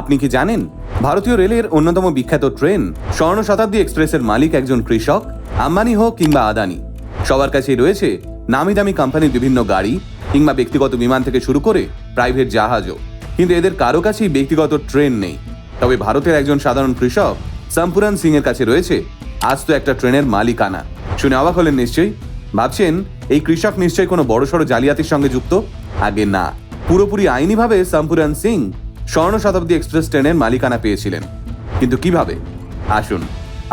আপনি কি জানেন? ভারতীয় রেলের অন্যতম বিখ্যাত ট্রেন স্বর্ণ শতাব্দী এক্সপ্রেসের মালিক একজন কৃষক, আম্বানি হোক কিংবা আদানি। সবার কাছেই রয়েছে নামি দামি কোম্পানির বিভিন্ন গাড়ি কিংবা ব্যক্তিগত বিমান থেকে শুরু করে প্রাইভেট জাহাজও। কিন্তু এদের কারও কাছেই ব্যক্তিগত ট্রেন নেই। তবে ভারতের একজন সাধারণ কৃষক, সম্পুরান সিং এর কাছে রয়েছে আজ তো একটা ট্রেনের মালিকানা। শুনে অবাক হলেন নিশ্চয়ই? ভাবছেন, এই কৃষক নিশ্চয়ই কোনো বড়সড় জালিয়াতির সঙ্গে যুক্ত? আগে না। পুরোপুরি আইনিভাবে সম্পুরান সিং স্বর্ণ শতাব্দী এক্সপ্রেস ট্রেনের মালিকানা পেয়েছিলেন। কিন্তু কীভাবে? আসুন,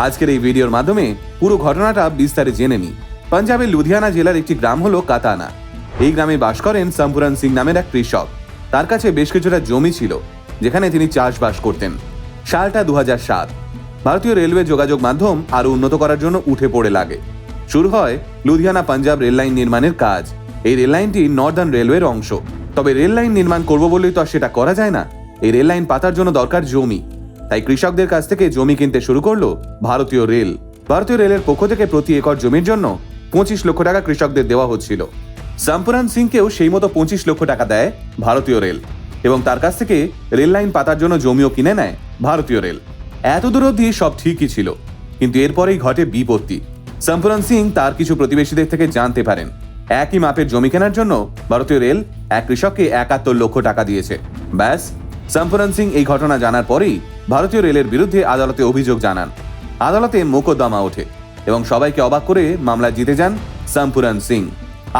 আজকের এই ভিডিওর মাধ্যমে পুরো ঘটনাটা বিস্তারে জেনে নিই। পাঞ্জাবের লুধিয়ানা জেলার একটি গ্রাম হলো কাতানা। এই গ্রামে বাস করেন সম্পুরান সিং নামের এক কৃষক। তার কাছে বেশ কিছুটা জমি ছিল, যেখানে তিনি চাষবাস করতেন। সালটা দু সাত। ভারতীয় রেলওয়ে যোগাযোগ মাধ্যম আরও উন্নত করার জন্য উঠে পড়ে লাগে। শুরু হয় লুধিয়ানা পাঞ্জাব রেল লাইন নির্মাণের কাজ। এই রেল লাইনটি নর্দার্ন রেলওয়ের অংশ। তবে রেল লাইন নির্মাণ করব বলেই তো আর সেটা করা যায় না। এই রেল লাইন পাতার জন্য দরকার জমি। তাই কৃষকদের কাছ থেকে জমি কিনতে শুরু করল ভারতীয় রেল। ভারতীয় রেলের পক্ষ থেকে প্রতি একর জমির জন্য পঁচিশ লক্ষ টাকা কৃষকদের দেওয়া হচ্ছিল। সাম্পুরান সিংকেও সেই মতো পঁচিশ লক্ষ টাকা দেয় ভারতীয় রেল এবং তার কাছ থেকে রেল লাইন পাতার জন্য জমিও কিনে নেয় ভারতীয় রেল। এত দূর অবধি সব ঠিকই ছিল, কিন্তু এরপরেই ঘটে বিপত্তি। সম্পুরান সিং তার কিছু প্রতিবেশীদের থেকে জানতে পারেন, একই মাপের জমি কেনার জন্য ভারতীয় রেল এক কৃষককে একাত্তর লক্ষ টাকা দিয়েছে। ব্যাস সম্পুরান সিং এই ঘটনা জানার পরেই ভারতীয় রেলের বিরুদ্ধে আদালতে অভিযোগ জানান। আদালতে মোকদ্দমা ওঠে এবং সবাইকে অবাক করে মামলা জিতে যান সম্পুরান সিং।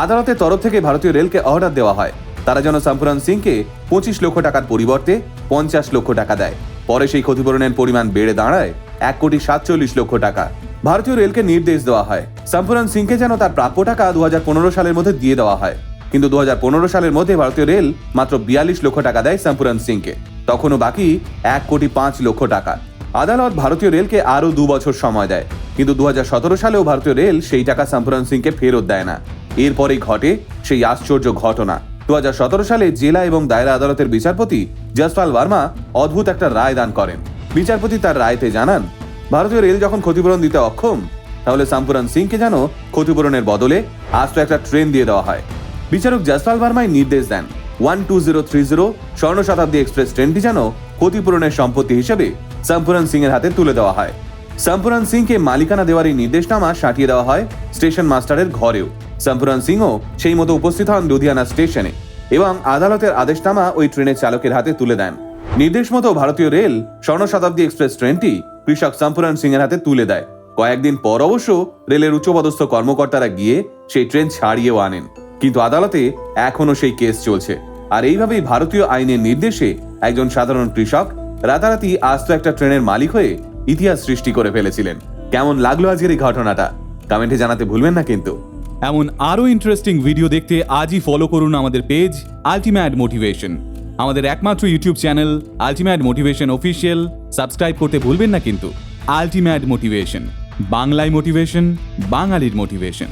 আদালতের তরফ থেকে ভারতীয় রেলকে অর্ডার দেওয়া হয়। তারা যেন সম্পুরান সিংকে পঁচিশ লক্ষ টাকার পরিবর্তে পঞ্চাশ লক্ষ টাকা দেয়। পরে সেই ক্ষতিপূরণের পরিমাণ বেড়ে দাঁড়ায় এক কোটি সাতচল্লিশ লক্ষ টাকা। ভারতীয় রেলকে নির্দেশ দেওয়া হয়। সম্পুরান সিংকে যেন তার প্রাপ্য টাকা দু হাজার পনেরো সালের মধ্যে দিয়ে দেওয়া হয়। কিন্তু দু হাজার পনেরো সালের মধ্যে ভারতীয় রেল মাত্র বিয়াল্লিশ লক্ষ টাকা দেয় সম্পুরান সিংকে। তখনও বাকি এক কোটি পাঁচ লক্ষ টাকা। আদালত ভারতীয় রেলকে আরও দু বছর সময় দেয়। কিন্তু দু হাজার সতেরো সালেও ভারতীয় রেল সেই টাকা সম্পুরান সিংকে ফেরত দেয় না। এরপরেই ঘটে সেই আশ্চর্য ঘটনা। দু হাজার সতেরো সালে জেলা এবং দায়রা আদালতের বিচারপতি জসপাল বার্মা অদ্ভুত একটা রায় দান করেন। বিচারপতি তার রায়তে জানান, ভারতীয় রেল যখন ক্ষতিপূরণ দিতে অক্ষম, তাহলে সাম্পুরান সিংকে যেন ক্ষতিপূরণের বদলে আজ তো একটা ট্রেন দিয়ে দেওয়া হয়। বিচারক জসপাল ভার্মাই নির্দেশ দেন one two zero three zero Swarna Shatabdi express ট্রেনটি যেন ক্ষতিপূরণের সম্পত্তি হিসেবে সম্পূরণ সিং এর হাতে তুলে দেওয়া হয়। সাম্পুরান সিংকে মালিকানা দেওয়ার এই নির্দেশনামা সাঁটিয়ে দেওয়া হয় স্টেশন মাস্টারের ঘরেও। সাম্পুরান সিংও সেই মতো উপস্থিত হন লুধিয়ানা স্টেশনে এবং আদালতের আদেশনামা ওই ট্রেনের চালকের হাতে তুলে দেন। নির্দেশ মতো ভারতীয় রেল স্বর্ণ শতাব্দী এক্সপ্রেস ট্রেনটি কৃষক সম্পূরণ সিং এর হাতে তুলে দেয়। কয়েকদিন পর অবশ্য রেলের উচ্চপদস্থ কর্মকর্তারা গিয়ে সেই ট্রেন ছাড়িয়েও আনেন। কিন্তু আদালতে এখনও সেই কেস চলছে। আর এইভাবেই ভারতীয় আইনের নির্দেশে একজন সাধারণ কৃষক রাতারাতি আস্ত একটা ট্রেনের মালিক হয়ে ইতিহাস সৃষ্টি করে ফেলেছিলেন। কেমন লাগল আজকের এই ঘটনাটা? কমেন্টে জানাতে ভুলবেন না কিন্তু। এমন আরও ইন্টারেস্টিং ভিডিও দেখতে আজই ফলো করুন আমাদের পেজ আলটিমেট মোটিভেশন আমাদের একমাত্র YouTube channel ultimate motivation official subscribe করতে ভুলবেন না কিন্তু। আলটিমেট মোটিভেশন বাংলায় মোটিভেশন বাঙালির মোটিভেশন